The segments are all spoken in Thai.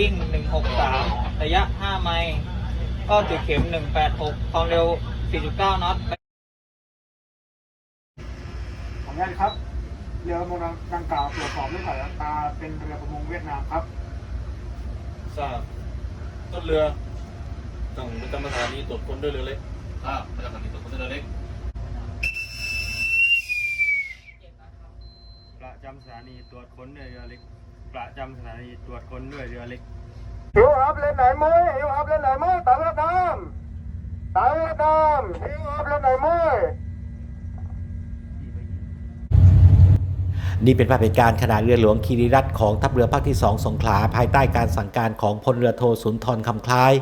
ลิง163 ระยะ 5 ไมล์ก้อนจุดเข็ม 186 ความเร็ว 4.9 น็อตขออนุญาตครับ เรือประมงดังกล่าวตรวจสอบด้วยสายตาเป็นเรือประมงเวียดนามครับ ทราบต้นเรือต้องประจำสถานีตรวจคนด้วยเรือเล็กทราบประจำสถานีตรวจคนเรือเล็ก ประจำสถานีตรวจค้นด้วยเรือเล็ก ประจำสถานีตรวจค้นด้วยเรือเล็กหิวครับเล่นไหนมุ้ยหิวครับเล่นไหนมุ้ยตายเวียดนามตายเวียดนามหิวครับเล่นไหนมุ้ยนี่เป็นภาพเหตุการณ์ขณะเรือหลวงคีรีรัตน์ของทัพเรือภาคที่ 2 สงขลาภายใต้การสั่งการของพลเรือโทสุนทรคำคล้าย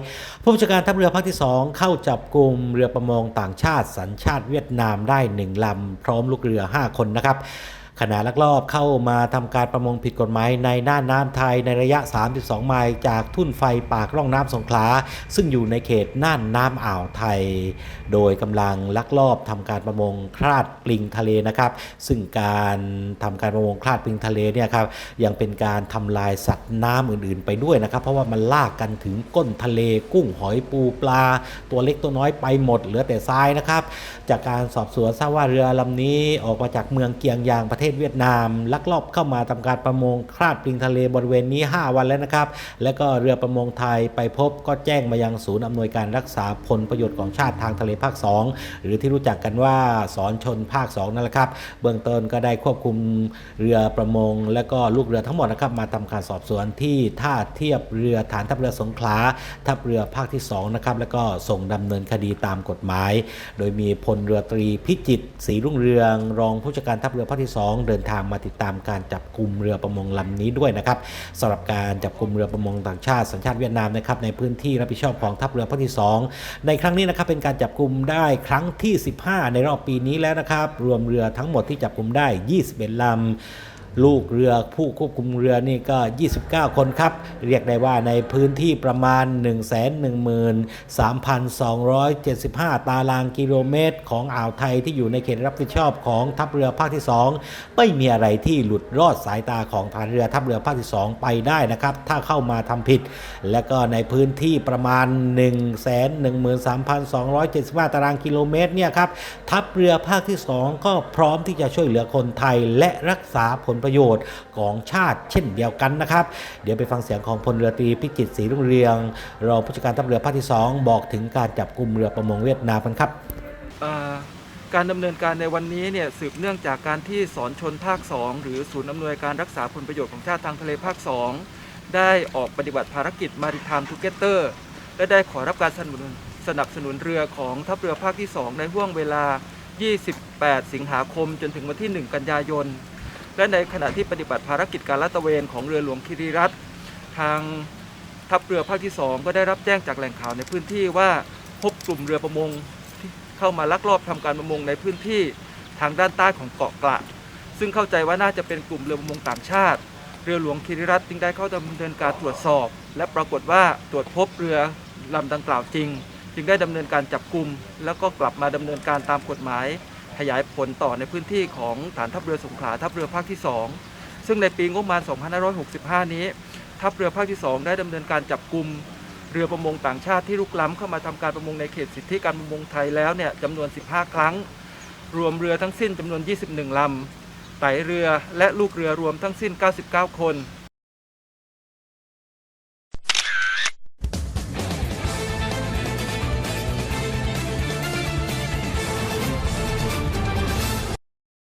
ผู้บัญชาการทัพเรือภาคที่ 2 เข้าจับกลุ่มเรือประมงต่างชาติสัญชาติเวียดนามได้ 1ลำพร้อมลูกเรือ 5 คนนะครับ ขณะลักลอบเข้ามาทำการประมงผิดกฎหมายในน่านน้ำไทยในระยะ 32 ไมล์จากทุ่นไฟปากร่องน้ำสงขลา ซึ่งอยู่ในเขตน่านน้ำอ่าวไทย โดยกำลังลักลอบทำการประมงคลาดปลิงทะเลนะครับ ซึ่งการทำการประมงคลาดปลิงทะเลเนี่ยครับยังเป็นการทำลายสัตว์น้ำอื่นๆ ไปด้วยนะครับ เพราะว่ามันลากกันถึงก้นทะเลกุ้งหอยปูปลา ตัวเล็กตัวน้อยไปหมดเหลือแต่ทรายนะครับ จากการสอบสวนทราบว่าเรือลำนี้ออกมาจากเมืองเกียงยางประเทศเวียดนาม ลักลอบเข้ามาทำการประมงคลาดปลิงทะเลบริเวณนี้ 5 วันแล้วนะครับ แล้วก็เรือประมงไทยไปพบก็แจ้งมายังศูนย์อำนวยการรักษาผลประโยชน์ของชาติทางทะเลภาค 2 หรือที่รู้จักกันว่าสอนชนภาค 2 นั่นแหละครับ เบื้องต้นก็ได้ควบคุมเรือประมง และก็ลูกเรือทั้งหมดนะครับมาทำการสอบสวนที่ท่าเทียบเรือฐานทัพเรือสงขลาทัพเรือภาคที่2นะครับแล้วก็ส่งดำเนินคดีตามกฎหมาย โดยมีพลเรือตรีพิจิตศรีรุ่งเรือง รองผู้จัดการทัพเรือภาคที่2องเดินทางมาติดตามการจับกลุ่มเรือประมงลำนี้ด้วยนะครับสำหรับการจับกลุ่มเรือประมงต่างชาติสัญชาติเวียดนามนะครับในพื้นที่รับผิดชอบของทัพเรือภาคที่ 2 ในครั้งนี้นะครับเป็นการจับกลุ่มได้ครั้งที่ 15 ในรอบปีนี้แล้วนะครับรวมเรือทั้งหมดที่จับกลุ่มได้ 21ลำ ลูกเรือผู้ควบคุมเรือนี่ก็ 29 คนครับ เรียกได้ว่าในพื้นที่ประมาณ 113,275 ตารางกิโลเมตร ของอ่าวไทยที่อยู่ในเขตรับผิดชอบของทัพเรือภาคที่ 2 ไม่มีอะไรที่หลุดรอดสายตาของฐานเรือทัพเรือภาคที่ 2 ไปได้นะครับ ถ้าเข้ามาทำผิด และก็ในพื้นที่ประมาณ 113,275 ตารางกิโลเมตรเนี่ยครับทัพเรือภาคที่ 2 ก็พร้อมที่จะช่วยเหลือคนไทยและรักษาผลประโยชน์ของชาติเช่นเดียวกันนะครับ เดี๋ยวไปฟังเสียงของพลเรือตรีพิจิตรศรีรุ่งเรืองรองผู้จัดการทัพเรือภาคที่ 2 บอกถึงการจับกลุ่มเรือประมงเวียดนามกันครับการดำเนินการในวันนี้เนี่ยสืบเนื่องจากการที่สอนชนภาค 2 หรือศูนย์อำนวยการรักษาผลประโยชน์ของชาติทางทะเลภาค 2 ได้ออกปฏิบัติภารกิจ Maritime Together และได้ขอรับการสนับสนุนสนับสนุนเรือของทัพเรือภาคที่ 2 ในห่วงเวลา 28 สิงหาคมจนถึงวันที่ 1 กันยายน และในขณะที่ปฏิบัติภารกิจการลาดตระเวนของเรือหลวงคิริรัตทางทัพเรือภาคที่ 2 ก็ได้รับแจ้งจากแหล่งข่าวในพื้นที่ว่าพบกลุ่มเรือประมงที่เข้ามาลักลอบทำการประมงในพื้นที่ทางด้านใต้ของเกาะกระซึ่งเข้าใจว่าน่าจะเป็นกลุ่มเรือประมงต่างชาติ เรือหลวงคิริรัตจึงได้เข้าดำเนินการตรวจสอบ และปรากฏว่าตรวจพบเรือลำดังกล่าวจริง จึงได้ดำเนินการจับกลุ่มแล้วก็กลับมาดำเนินการตามกฎหมาย ขยายผลต่อในพื้นที่ของฐานทัพเรือสงขลาทัพเรือภาคที่ 2 ซึ่งในปีงบประมาณ 2565 นี้ ทัพเรือภาคที่ 2 ได้ดำเนินการจับกลุ่มเรือประมงต่างชาติที่ลุกล้ำเข้ามาทำการประมงในเขตสิทธิการประมงไทยแล้วเนี่ยจำนวน 15 ครั้ง รวมเรือทั้งสิ้นจำนวน 21ลำไตเรือและลูกเรือรวมทั้งสิ้น 99 คน